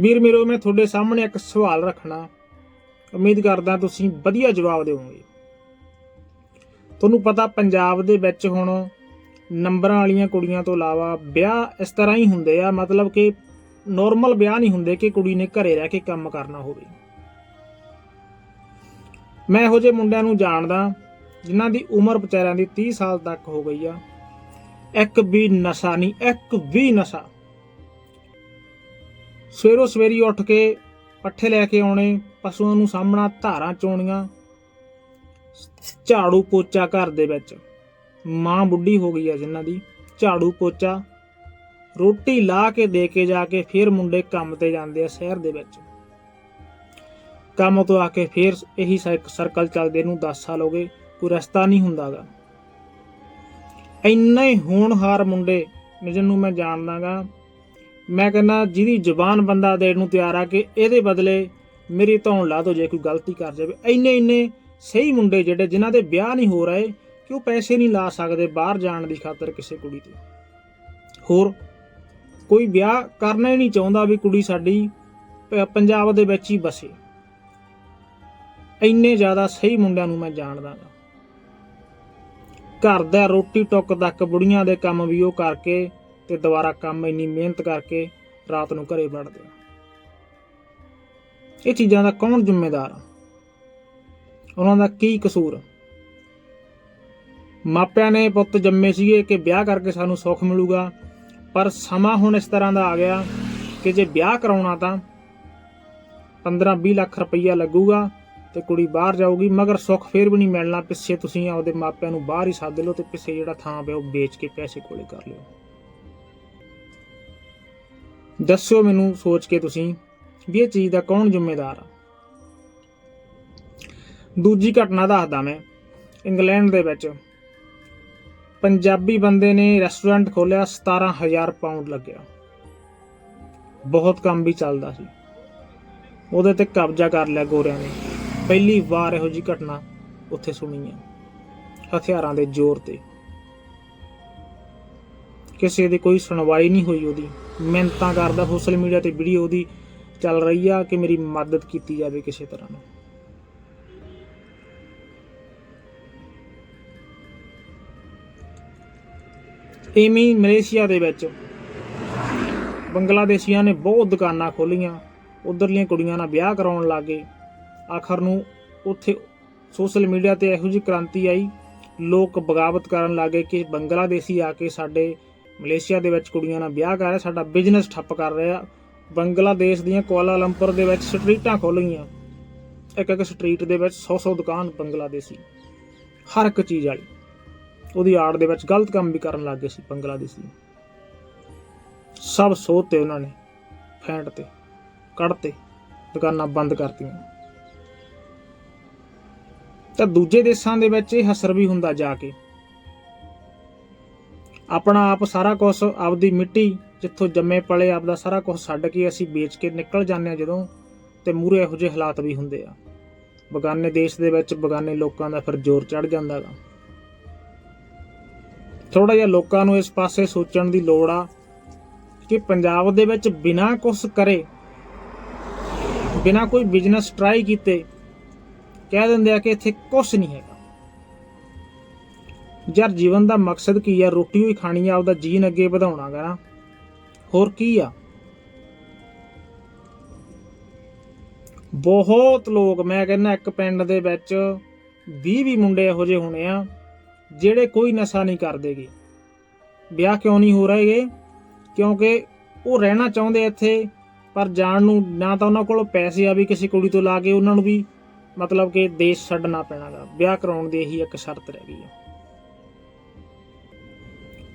ਵੀਰ ਮੇਰੋ ਮੈਂ ਤੁਹਾਡੇ ਸਾਹਮਣੇ ਇੱਕ ਸਵਾਲ ਰੱਖਣਾ। ਉਮੀਦ ਕਰਦਾ ਤੁਸੀਂ ਵਧੀਆ ਜਵਾਬ ਦਿਓਗੇ। ਤੁਹਾਨੂੰ ਪਤਾ ਪੰਜਾਬ ਦੇ ਵਿੱਚ ਹੁਣ ਨੰਬਰਾਂ ਵਾਲੀਆਂ ਕੁੜੀਆਂ ਤੋਂ ਇਲਾਵਾ ਵਿਆਹ ਇਸ ਤਰ੍ਹਾਂ ਹੀ ਹੁੰਦੇ ਆ, ਮਤਲਬ ਕਿ ਨੋਰਮਲ ਵਿਆਹ ਨਹੀਂ ਹੁੰਦੇ ਕਿ ਕੁੜੀ ਨੇ ਘਰੇ ਰਹਿ ਕੇ ਕੰਮ ਕਰਨਾ ਹੋਵੇ। ਮੈਂ ਇਹੋ ਜਿਹੇ ਮੁੰਡਿਆਂ ਨੂੰ ਜਾਣਦਾ ਜਿਨ੍ਹਾਂ ਦੀ ਉਮਰ ਵਿਚਾਰਿਆਂ ਦੀ 30 ਸਾਲ ਤੱਕ ਹੋ ਗਈ ਆ। ਇੱਕ ਵੀ ਨਸ਼ਾ ਨਹੀਂ, ਇੱਕ ਵੀ ਨਸ਼ਾ। ਸਵੇਰੋ ਸਵੇਰੀ ਉੱਠ ਕੇ ਪੱਠੇ ਲੈ ਕੇ ਆਉਣੇ, ਪਸ਼ੂਆਂ ਨੂੰ ਸਾਹਮਣਾ ਧਾਰਾਂ ਚੋਣੀਆਂ, ਝਾੜੂ ਪੋਚਾ ਘਰ ਦੇ ਵਿੱਚ। ਮਾਂ ਬੁੱਢੀ ਹੋ ਗਈ ਆ ਜਿਨ੍ਹਾਂ ਦੀ, ਝਾੜੂ ਪੋਚਾ। ਰੋਟੀ ਲਾ ਕੇ ਦੇ ਕੇ ਜਾ ਕੇ ਫਿਰ ਮੁੰਡੇ ਕੰਮ ਤੇ ਜਾਂਦੇ ਆ ਸ਼ਹਿਰ ਦੇ ਵਿੱਚ। ਕੰਮ ਤੋਂ ਆ ਕੇ ਫਿਰ ਇਹੀ ਸਰਕਲ ਚੱਲਦੇ ਨੂੰ 10 ਸਾਲ ਹੋ ਗਏ, ਕੋਈ ਰਸਤਾ ਨਹੀਂ ਹੁੰਦਾਗਾ। ਇੰਨੇ ਹੋਣਹਾਰ ਮੁੰਡੇ ਨੇ ਜਿਹਨੂੰ ਮੈਂ ਜਾਣਦਾਗਾ ਮੈਂ ਕਹਿੰਦਾ ਜਿਹਦੀ ਜ਼ੁਬਾਨ ਬੰਦਾ ਦੇਣ ਨੂੰ ਤਿਆਰ ਆ ਕਿ ਇਹਦੇ ਬਦਲੇ ਮੇਰੀ ਧੌਣ ਲਾ ਦੋ ਜੇ ਕੋਈ ਗਲਤੀ ਕਰ ਜਾਵੇ। ਇੰਨੇ ਇੰਨੇ ਸਹੀ ਮੁੰਡੇ ਜਿਹੜੇ ਜਿਨ੍ਹਾਂ ਦੇ ਵਿਆਹ ਨਹੀਂ ਹੋ ਰਹੇ ਕਿ ਉਹ ਪੈਸੇ ਨਹੀਂ ਲਾ ਸਕਦੇ ਬਾਹਰ ਜਾਣ ਦੀ ਖਾਤਰ ਕਿਸੇ ਕੁੜੀ ਤੇ। ਹੋਰ, ਕੋਈ ਵਿਆਹ ਕਰਨਾ ਹੀ ਨਹੀਂ ਚਾਹੁੰਦਾ ਵੀ ਕੁੜੀ ਸਾਡੀ ਪੰਜਾਬ ਦੇ ਵਿੱਚ ਹੀ ਬਸੇ। ਇੰਨੇ ਜ਼ਿਆਦਾ ਸਹੀ ਮੁੰਡਿਆਂ ਨੂੰ ਮੈਂ ਜਾਣਦਾ ਗਾ। ਘਰ ਦਾ ਰੋਟੀ ਟੁੱਕ ਤੱਕ ਬੁੜੀਆਂ ਦੇ ਕੰਮ ਵੀ ਉਹ ਕਰਕੇ ਤੇ ਦੁਬਾਰਾ ਕੰਮ ਇੰਨੀ ਮਿਹਨਤ ਕਰਕੇ ਰਾਤ ਨੂੰ ਘਰੇ ਵੜਦੇ ਆ। ਇਹ ਚੀਜ਼ਾਂ ਦਾ ਕੌਣ ਜ਼ਿੰਮੇਦਾਰ ਉਹਨਾਂ ਦਾ ਕੀ ਕਸੂਰ ਮਾਪਿਆਂ ਨੇ ਪੁੱਤ ਜੰਮੇ ਸੀਗੇ ਕਿ ਵਿਆਹ ਕਰਕੇ ਸਾਨੂੰ ਸੁੱਖ ਮਿਲੂਗਾ, ਪਰ ਸਮਾਂ ਹੁਣ ਇਸ ਤਰ੍ਹਾਂ ਦਾ ਆ ਗਿਆ ਕਿ ਜੇ ਵਿਆਹ ਕਰਾਉਣਾ ਤਾਂ 15-20 ਲੱਖ ਰੁਪਈਆ ਲੱਗੂਗਾ ਤੇ ਕੁੜੀ ਬਾਹਰ ਜਾਊਗੀ, ਮਗਰ ਸੁੱਖ ਫੇਰ ਵੀ ਨਹੀਂ ਮਿਲਣਾ, ਪਿੱਛੇ ਤੁਸੀਂ ਆਪਦੇ ਮਾਪਿਆਂ ਨੂੰ ਬਾਹਰ ਹੀ ਸੱਦ ਲਓ ਤੇ ਪਿੱਛੇ ਜਿਹੜਾ ਥਾਂ ਪਿਆ ਉਹ ਵੇਚ ਕੇ ਪੈਸੇ ਕੋਲੇ ਕਰ ਲਿਓ। ਦੱਸਿਓ ਮੈਨੂੰ ਸੋਚ ਕੇ ਤੁਸੀਂ ਵੀ ਇਹ ਚੀਜ਼ ਦਾ ਕੌਣ ਜ਼ਿੰਮੇਦਾਰ ਆ। ਦੂਜੀ ਘਟਨਾ ਦੱਸਦਾ ਮੈਂ, ਇੰਗਲੈਂਡ ਦੇ ਵਿੱਚ। ਪੰਜਾਬੀ ਬੰਦੇ ਨੇ ਰੈਸਟੋਰੈਂਟ ਖੋਲਿਆ 17000 ਪਾਉਂਡ ਲੱਗਿਆ। ਬਹੁਤ ਕੰਮ ਵੀ ਚੱਲਦਾ ਸੀ। ਉਹਦੇ ਤੇ ਕਬਜ਼ਾ ਕਰ ਲਿਆ ਗੋਰਿਆਂ ਨੇ। ਪਹਿਲੀ ਵਾਰ ਇਹੋ ਜੀ ਘਟਨਾ ਉੱਥੇ ਸੁਣੀ ਹੈ, ਹਥਿਆਰਾਂ ਦੇ ਜ਼ੋਰ ਤੇ। ਕਿਸੇ ਦੀ ਕੋਈ ਸੁਣਵਾਈ ਨਹੀਂ ਹੋਈ ਉਹਦੀ। ਮਿਹਨਤਾਂ ਕਰਦਾ ਸੋਸ਼ਲ ਮੀਡੀਆ ਤੇ ਵੀਡੀਓ ਦੀ ਚੱਲ ਰਹੀ ਆ ਕਿ ਮੇਰੀ ਮਦਦ ਕੀਤੀ ਜਾਵੇ ਕਿਸੇ ਤਰ੍ਹਾਂ ਨਾਲ। ਇਵੇਂ ਮਲੇਸ਼ੀਆ ਦੇ ਵਿੱਚ ਬੰਗਲਾਦੇਸ਼ੀਆਂ ਨੇ ਬਹੁਤ ਦੁਕਾਨਾਂ ਖੋਲੀਆਂ ਉਧਰਲੀਆਂ ਕੁੜੀਆਂ ਨਾਲ ਵਿਆਹ ਕਰਾਉਣ ਲੱਗੇ। ਆਖਰ ਨੂੰ ਉੱਥੇ ਸੋਸ਼ਲ ਮੀਡੀਆ ਤੇ ਇਹੋ ਜਿਹੀ ਕ੍ਰਾਂਤੀ ਆਈ, ਲੋਕ ਬਗਾਵਤ ਕਰਨ ਲੱਗੇ ਕਿ ਬੰਗਲਾਦੇਸ਼ੀ ਆ ਕੇ ਸਾਡੇ ਮਲੇਸ਼ੀਆ ਦੇ ਵਿੱਚ ਕੁੜੀਆਂ ਨਾਲ ਵਿਆਹ ਕਰ ਰਿਹਾ, ਸਾਡਾ ਬਿਜ਼ਨਸ ਠੱਪ ਕਰ ਰਿਹਾ। ਬੰਗਲਾਦੇਸ਼ ਦੀਆਂ ਕੁਆਲਾਲੰਪੁਰ ਦੇ ਵਿੱਚ ਸਟਰੀਟਾਂ ਖੋਲ ਗਈਆਂ ਇੱਕ ਇੱਕ ਸਟਰੀਟ ਦੇ ਵਿੱਚ 100-100 ਦੁਕਾਨ ਬੰਗਲਾਦੇਸ਼ੀ। ਹਰ ਇੱਕ ਚੀਜ਼ ਵਾਲੀ। ਉਹਦੀ ਆੜ ਦੇ ਵਿੱਚ ਗਲਤ ਕੰਮ ਵੀ ਕਰਨ ਲੱਗ ਗਏ ਸੀ ਬੰਗਲਾਦੇਸ਼ੀ। ਸਭ ਸੋਧ ਤੇ ਉਹਨਾਂ ਨੇ, ਫੈਂਟ ਤੇ ਕੱਢਤੇ ਦੁਕਾਨਾਂ ਬੰਦ ਕਰਤੀਆਂ। ਤਾਂ ਦੂਜੇ ਦੇਸ਼ਾਂ ਦੇ ਵਿੱਚ ਇਹ ਹਸਰ ਵੀ ਹੁੰਦਾ ਜਾ ਕੇ। ਆਪਣਾ ਆਪ ਸਾਰਾ ਕੁਝ ਆਪਦੀ ਮਿੱਟੀ ਜਿੱਥੋਂ ਜੰਮੇ ਪਲੇ ਆਪਦਾ ਸਾਰਾ ਕੁਝ ਛੱਡ ਕੇ ਅਸੀਂ ਵੇਚ ਕੇ ਨਿਕਲ ਜਾਂਦੇ ਆ ਜਦੋਂ, ਤੇ ਮੂਰੇ ਇਹੋ ਜਿਹੇ ਹਾਲਾਤ ਵੀ ਹੁੰਦੇ ਆ। ਬਗਾਨੇ ਦੇਸ਼ ਦੇ ਵਿੱਚ ਬਗਾਨੇ ਲੋਕਾਂ ਦਾ ਫਿਰ ਜ਼ੋਰ ਚੜ ਜਾਂਦਾ ਗਾ। ਥੋੜਾ ਜਿਹਾ ਲੋਕਾਂ ਨੂੰ ਇਸ ਪਾਸੇ ਸੋਚਣ ਦੀ ਲੋੜ ਆ ਕਿ ਪੰਜਾਬ ਦੇ ਵਿੱਚ ਬਿਨਾਂ ਕੁਝ ਕਰੇ, ਬਿਨਾਂ ਕੋਈ ਬਿਜ਼ਨਸ ਟਰਾਈ ਕੀਤੇ, ਕਹਿ ਦਿੰਦੇ ਆ ਕਿ ਇੱਥੇ ਕੁਝ ਨਹੀਂ ਹੈ ਯਾਰ ਜੀਵਨ ਦਾ ਮਕਸਦ ਕੀ ਆ? ਰੋਟੀ ਹੋਈ ਖਾਣੀ ਆ, ਆਪਦਾ ਜੀਨ ਅੱਗੇ ਵਧਾਉਣਾਗਾ ਨਾ। ਹੋਰ ਕੀ ਆ? ਬਹੁਤ ਲੋਕ, ਮੈਂ ਕਹਿੰਦਾ ਇੱਕ ਪਿੰਡ ਦੇ ਵਿੱਚ 20 20 ਮੁੰਡੇ ਇਹੋ ਜਿਹੇ ਹੋਣੇ ਆ, ਜਿਹੜੇ ਕੋਈ ਨਸ਼ਾ ਨਹੀਂ ਕਰਦੇਗੇ ਵਿਆਹ ਕਿਉਂ ਨਹੀਂ ਹੋ ਰਹੇਗੇ ਕਿਉਂਕਿ ਉਹ ਰਹਿਣਾ ਚਾਹੁੰਦੇ ਇੱਥੇ, ਪਰ ਜਾਣ ਨੂੰ ਨਾ ਤਾਂ ਉਹਨਾਂ ਕੋਲ ਪੈਸੇ ਆ ਵੀ ਕਿਸੇ ਕੁੜੀ ਤੋਂ ਲਾ ਕੇ ਉਹਨਾਂ ਨੂੰ ਵੀ, ਮਤਲਬ ਕਿ ਦੇਸ਼ ਛੱਡਣਾ ਪੈਣਾਗਾ ਵਿਆਹ ਕਰਾਉਣ ਦੀ ਇਹੀ ਇੱਕ ਸ਼ਰਤ ਰਹਿ ਗਈ ਹੈ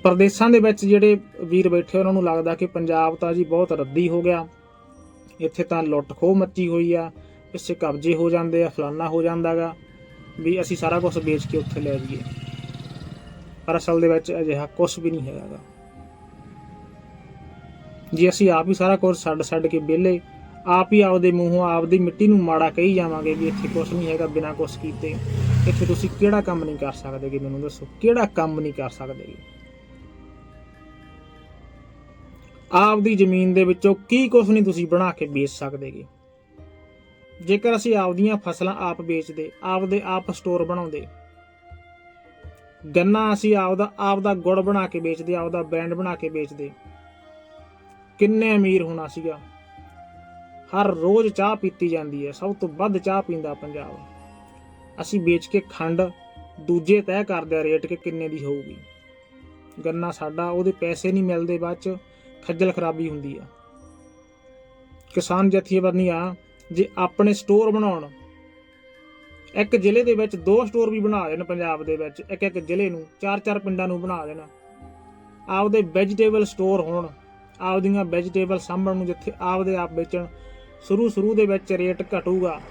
ਪ੍ਰਦੇਸ਼ਾਂ ਦੇ ਵਿੱਚ ਜਿਹੜੇ ਵੀਰ ਬੈਠੇ ਉਹਨਾਂ ਨੂੰ ਲੱਗਦਾ ਕਿ ਪੰਜਾਬ ਤਾਂ ਜੀ ਬਹੁਤ ਰੱਦੀ ਹੋ ਗਿਆ। ਇੱਥੇ ਤਾਂ ਲੁੱਟ ਖੋਹ ਮੱਚੀ ਹੋਈ ਆ, ਪਿੱਛੇ ਕਬਜ਼ੇ ਹੋ ਜਾਂਦੇ ਆ, ਫਲਾਨਾ ਹੋ ਜਾਂਦਾਗਾ ਵੀ ਅਸੀਂ ਸਾਰਾ ਕੁਝ ਵੇਚ ਕੇ ਉੱਥੇ ਲੈ ਜਾਈਏ। ਪਰ ਅਸਲ ਦੇ ਵਿੱਚ ਅਜਿਹਾ ਕੁਝ ਵੀ ਨਹੀਂ ਹੈਗਾ ਜੇ ਅਸੀਂ ਆਪ ਹੀ ਸਾਰਾ ਕੁਝ ਛੱਡ ਛੱਡ ਕੇ ਵਿਹਲੇ, ਆਪ ਹੀ ਆਪਦੇ ਮੂੰਹੋਂ ਆਪਦੀ ਮਿੱਟੀ ਨੂੰ ਮਾੜਾ ਕਹੀ ਜਾਵਾਂਗੇ ਵੀ ਇੱਥੇ ਕੁਝ ਨਹੀਂ ਹੈਗਾ, ਬਿਨਾਂ ਕੁਝ ਕੀਤੇ। ਇੱਥੇ ਤੁਸੀਂ ਕਿਹੜਾ ਕੰਮ ਨਹੀਂ ਕਰ ਸਕਦੇਗੇ ਮੈਨੂੰ ਦੱਸੋ, ਕਿਹੜਾ ਕੰਮ ਨਹੀਂ ਕਰ ਸਕਦੇਗੇ ਆਪਦੀ ਜ਼ਮੀਨ ਦੇ ਵਿੱਚੋਂ ਕੀ ਕੁਝ ਨਹੀਂ ਤੁਸੀਂ ਬਣਾ ਕੇ ਵੇਚ ਸਕਦੇਗੇ। ਜੇਕਰ ਅਸੀਂ ਆਪਦੀਆਂ ਫਸਲਾਂ ਆਪ ਵੇਚਦੇ, ਆਪਦੇ ਆਪ ਸਟੋਰ ਬਣਾਉਂਦੇ, ਗੰਨਾ ਅਸੀਂ ਆਪਦਾ ਆਪਦਾ ਗੁੜ ਬਣਾ ਕੇ ਵੇਚਦੇ, ਆਪਦਾ ਬ੍ਰਾਂਡ ਬਣਾ ਕੇ ਵੇਚਦੇ, ਕਿੰਨੇ ਅਮੀਰ ਹੋਣਾ ਸੀਗਾ। ਹਰ ਰੋਜ਼ ਚਾਹ ਪੀਤੀ ਜਾਂਦੀ ਹੈ, ਸਭ ਤੋਂ ਵੱਧ ਚਾਹ ਪੀਂਦਾ ਪੰਜਾਬ। ਅਸੀਂ ਵੇਚ ਕੇ ਖੰਡ ਦੂਜੇ ਤੈਅ ਕਰਦੇ ਆ ਰੇਟ ਕਿ ਕਿੰਨੇ ਦੀ ਹੋਊਗੀ। ਗੰਨਾ ਸਾਡਾ, ਉਹਦੇ ਪੈਸੇ ਨਹੀਂ ਮਿਲਦੇ ਬਾਅਦ ਚ। ਖੱਜਲ ਖਰਾਬੀ ਹੁੰਦੀ ਆ। ਕਿਸਾਨ ਜਥੇਬੰਦੀਆਂ, ਜੇ ਆਪਣੇ ਸਟੋਰ ਬਣਾਉਣ, ਇੱਕ ਜ਼ਿਲ੍ਹੇ ਦੇ ਵਿੱਚ ਦੋ ਸਟੋਰ ਵੀ ਬਣਾ ਦੇਣ ਪੰਜਾਬ ਦੇ ਵਿੱਚ, ਇੱਕ ਇੱਕ ਜ਼ਿਲ੍ਹੇ ਨੂੰ, ਚਾਰ ਚਾਰ ਪਿੰਡਾਂ ਨੂੰ ਬਣਾ ਦੇਣ। ਆਪਦੇ ਵੈਜੀਟੇਬਲ ਸਟੋਰ ਹੋਣ, ਆਪਦੀਆਂ ਵੈਜੀਟੇਬਲ ਸਾਂਭਣ ਨੂੰ ਜਿੱਥੇ ਆਪਦੇ ਆਪ ਵੇਚਣ ਸ਼ੁਰੂ ਸ਼ੁਰੂ ਦੇ ਵਿੱਚ ਰੇਟ ਘਟੂਗਾ।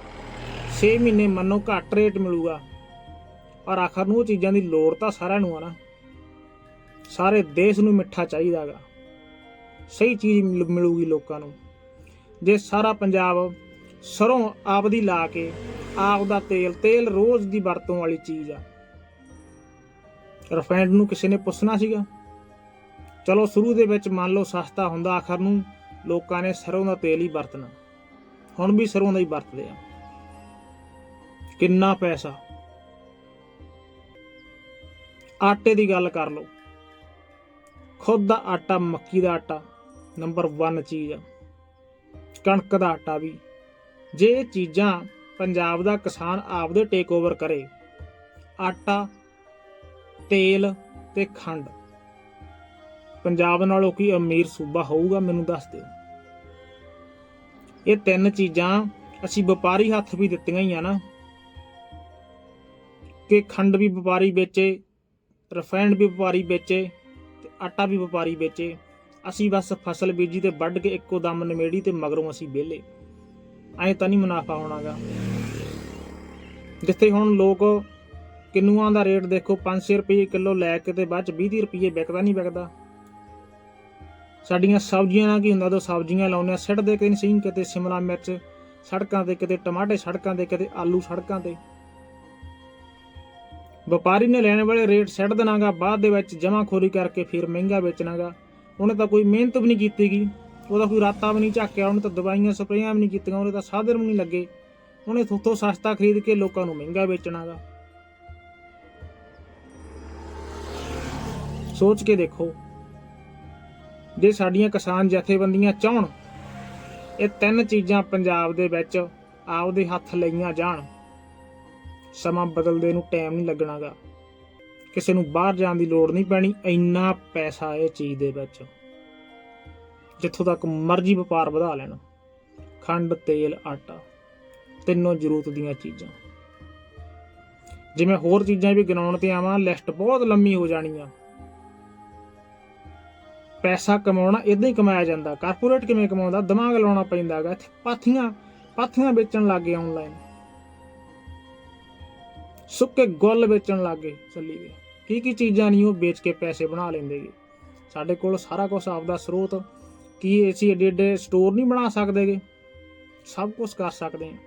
6 ਮਹੀਨੇ ਮੰਨੋ ਘੱਟ ਰੇਟ ਮਿਲੂਗਾ। ਔਰ ਆਖਰ ਨੂੰ ਉਹ ਚੀਜ਼ਾਂ ਦੀ ਲੋੜ ਤਾਂ ਸਾਰਿਆਂ ਨੂੰ ਆ ਨਾ। ਸਾਰੇ ਦੇਸ਼ ਨੂੰ ਮਿੱਠਾ ਚਾਹੀਦਾਗਾ। ਸਹੀ ਚੀਜ਼ ਮਿਲ- ਮਿਲੂਗੀ ਲੋਕਾਂ ਨੂੰ। ਜੇ ਸਾਰਾ ਪੰਜਾਬ ਸਰੋਂ ਆਪਦੀ ਲਾ ਕੇ ਆਪ ਦਾ ਤੇਲ ਤੇਲ ਰੋਜ਼ ਦੀ ਵਰਤੋਂ ਵਾਲੀ ਚੀਜ਼ ਆ। ਰਿਫਾਈਨਡ ਨੂੰ ਕਿਸੇ ਨੇ ਪੁੱਛਣਾ ਸੀਗਾ। ਚਲੋ ਸ਼ੁਰੂ ਦੇ ਵਿੱਚ ਮੰਨ ਲਓ ਸਸਤਾ ਹੁੰਦਾ ਆਖਰ ਨੂੰ ਲੋਕਾਂ ਨੇ ਸਰੋਂ ਦਾ ਤੇਲ ਹੀ ਵਰਤਣਾ। ਹੁਣ ਵੀ ਸਰੋਂ ਦਾ ਹੀ ਵਰਤਦੇ ਆ। ਕਿੰਨਾ ਪੈਸਾ। ਆਟੇ ਦੀ ਗੱਲ ਕਰ ਲਓ। ਖੁਦ ਦਾ ਆਟਾ, ਮੱਕੀ ਦਾ ਆਟਾ। ਨੰਬਰ 1 ਚੀਜ਼। ਆ ਕਣਕ ਦਾ ਆਟਾ ਵੀ। ਜੇ ਇਹ ਚੀਜ਼ਾਂ ਪੰਜਾਬ ਦਾ ਕਿਸਾਨ ਆਪਦੇ ਟੇਕ ਓਵਰ ਕਰੇ, ਆਟਾ, ਤੇਲ ਤੇ ਖੰਡ, ਪੰਜਾਬ ਨਾਲੋਂ ਕੀ ਅਮੀਰ ਸੂਬਾ ਹੋਊਗਾ ਮੈਨੂੰ ਦੱਸ ਦਿਓ। ਇਹ ਤਿੰਨ ਚੀਜ਼ਾਂ ਅਸੀਂ ਵਪਾਰੀ ਹੱਥ ਵੀ ਦਿੱਤੀਆਂ ਹੀ ਆ ਨਾ। ਕਿ ਖੰਡ ਵੀ ਵਪਾਰੀ ਵੇਚੇ ਰਿਫਾਈਨਡ ਵੀ ਵਪਾਰੀ ਵੇਚੇ ਤੇ ਆਟਾ ਵੀ ਵਪਾਰੀ ਵੇਚੇ। ਅਸੀਂ ਬਸ ਫਸਲ ਬੀਜੀ ਤੇ ਵੱਢ ਕੇ ਇੱਕੋ ਦਮ ਨਮੇੜੀ ਤੇ ਮਗਰੋਂ ਅਸੀਂ ਵਿਹਲੇ। ਐਂ ਤਾਂ ਨਹੀਂ ਮੁਨਾਫਾ ਹੋਣਾਗਾ। ਜਿੱਥੇ ਹੁਣ ਲੋਕ ਕਿੰਨੂਆਂ ਦਾ ਰੇਟ ਦੇਖੋ 500 ਰੁਪਏ ਕਿਲੋ ਲੈ ਕੇ ਤੇ ਬਾਅਦ ਚ 20 ਰੁਪਏ ਵਿਕਦਾ ਨਹੀਂ ਵਿਕਦਾ। ਸਾਡੀਆਂ ਸਬਜ਼ੀਆਂ ਨਾਲ ਕੀ ਹੁੰਦਾ ਤਾਂ ਸਬਜ਼ੀਆਂ ਲਾਉਂਦੇ ਆ ਸਿੱਟ ਦੇ ਕਿਤੇ ਸਿੰਘ ਕਿਤੇ ਸ਼ਿਮਲਾ ਮਿਰਚ ਸੜਕਾਂ ਤੇ, ਕਿਤੇ ਟਮਾਟੇ ਸੜਕਾਂ ਤੇ, ਕਿਤੇ ਆਲੂ ਸੜਕਾਂ ਤੇ। ਵਪਾਰੀ ਨੇ ਲੈਣ ਵਾਲੇ ਰੇਟ ਸਿੱਟ ਦੇਣਾਗਾ, ਬਾਅਦ ਦੇ ਵਿੱਚ ਜਮਾਖੋਰੀ ਕਰਕੇ ਫਿਰ ਮਹਿੰਗਾ ਵੇਚਣਾਗਾ। ਉਹਨੇ ਤਾਂ ਕੋਈ ਮਿਹਨਤ ਵੀ ਨਹੀਂ ਕੀਤੀਗੀ ਉਹਦਾ ਕੋਈ ਰਾਤਾ ਵੀ ਨਹੀਂ ਝਾਕਿਆ, ਉਹਨੇ ਤਾਂ ਦਵਾਈਆਂ, ਸਪਰੇਆਂ ਵੀ ਨਹੀਂ ਕੀਤੀਆਂ, ਉਹਨੇ ਤਾਂ ਸਾਧਨ ਵੀ ਨਹੀਂ ਲੱਗੇ। ਉਹਨੇ ਥੋਥੋਂ ਸਸਤਾ ਖਰੀਦ ਕੇ ਲੋਕਾਂ ਨੂੰ ਮਹਿੰਗਾ ਵੇਚਣਾਗਾ ਸੋਚ ਕੇ ਦੇਖੋ, ਜੇ ਸਾਡੀਆਂ ਕਿਸਾਨ ਜਥੇਬੰਦੀਆਂ ਚਾਹਣ, ਇਹ ਤਿੰਨ ਚੀਜ਼ਾਂ ਪੰਜਾਬ ਦੇ ਵਿੱਚ ਆਪਦੇ ਹੱਥ ਲਈਆਂ ਜਾਣ, ਸਮਾਂ ਬਦਲਦੇ ਨੂੰ ਟਾਈਮ ਨਹੀਂ ਲੱਗਣਾਗਾ ਕਿਸੇ ਨੂੰ ਬਾਹਰ ਜਾਣ ਦੀ ਲੋੜ ਨਹੀਂ ਪੈਣੀ, ਇੰਨਾ ਪੈਸਾ ਇਹ ਚੀਜ਼ ਦੇ ਵਿੱਚ। ਜਿੱਥੋਂ ਤੱਕ ਮਰਜ਼ੀ ਵਪਾਰ ਵਧਾ ਲੈਣ। ਖੰਡ, ਤੇਲ, ਆਟਾ, ਤਿੰਨੋਂ ਜ਼ਰੂਰਤ ਦੀਆਂ ਚੀਜ਼ਾਂ। ਜਿਵੇਂ ਹੋਰ ਚੀਜ਼ਾਂ ਵੀ ਗਿਣਾਉਣ ਤੇ ਆਵਾਂ, ਲਿਸਟ ਬਹੁਤ ਲੰਮੀ ਹੋ ਜਾਣੀ ਆ ਪੈਸਾ ਕਮਾਉਣਾ ਇਦਾਂ ਹੀ ਕਮਾਇਆ ਜਾਂਦਾ। ਕਾਰਪੋਰੇਟ ਕਿਵੇਂ ਕਮਾਉਂਦਾ? ਦਿਮਾਗ ਲਾਉਣਾ ਪੈਂਦਾਗਾ ਇੱਥੇ ਪਾਥੀਆਂ ਪਾਥੀਆਂ ਵੇਚਣ ਲੱਗੇ ਆਨਲਾਈਨ ਸੁੱਕੇ ਗੁੱਲ ਵੇਚਣ ਲੱਗੇ ਚੱਲੀ ਗਏ ਕੀ ਕੀ ਚੀਜ਼ਾਂ ਨਹੀਂ ਉਹ ਵੇਚ ਕੇ ਪੈਸੇ ਬਣਾ ਲੈਂਦੇਗੇ ਸਾਡੇ ਕੋਲ ਸਾਰਾ ਕੁਝ ਆਪਦਾ ਸਰੋਤ, ਕੀ ਅਸੀਂ ਏਡੇ ਏਡੇ ਸਟੋਰ ਨਹੀਂ ਬਣਾ ਸਕਦੇਗੇ ਸਭ ਕੁਝ ਕਰ ਸਕਦੇ ਹਾਂ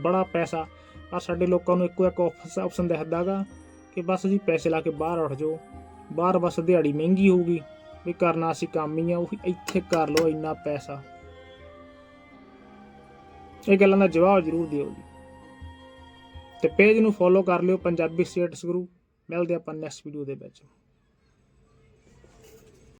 ਬੜਾ ਪੈਸਾ। ਪਰ ਸਾਡੇ ਲੋਕਾਂ ਨੂੰ ਇੱਕੋ ਇੱਕ ਆਪਸ਼ਨ ਦਿਖਦਾਗਾ ਕਿ ਬਸ ਜੀ ਪੈਸੇ ਲਾ ਕੇ ਬਾਹਰ ਉੱਠ ਜਾਓ। ਬਾਹਰ ਬਸ ਦਿਹਾੜੀ ਮਹਿੰਗੀ ਹੋਊਗੀ। ਵੀ ਕਰਨਾ ਅਸੀਂ ਕੰਮ ਹੀ ਆ, ਉਹ ਇੱਥੇ ਕਰ ਲਓ ਇੰਨਾ ਪੈਸਾ। ਇਹ ਗੱਲਾਂ ਦਾ ਜਵਾਬ ਜ਼ਰੂਰ ਦਿਓ ਜੀ। ਤੇ ਪੇਜ ਨੂੰ ਫੋਲੋ ਕਰ ਲਿਓ ਪੰਜਾਬੀ ਸਟੇਟਸ ਗੁਰੂ ਮਿਲਦੇ ਆਪਾਂ ਨੈਕਸਟ ਵੀਡੀਓ ਦੇ ਵਿੱਚ।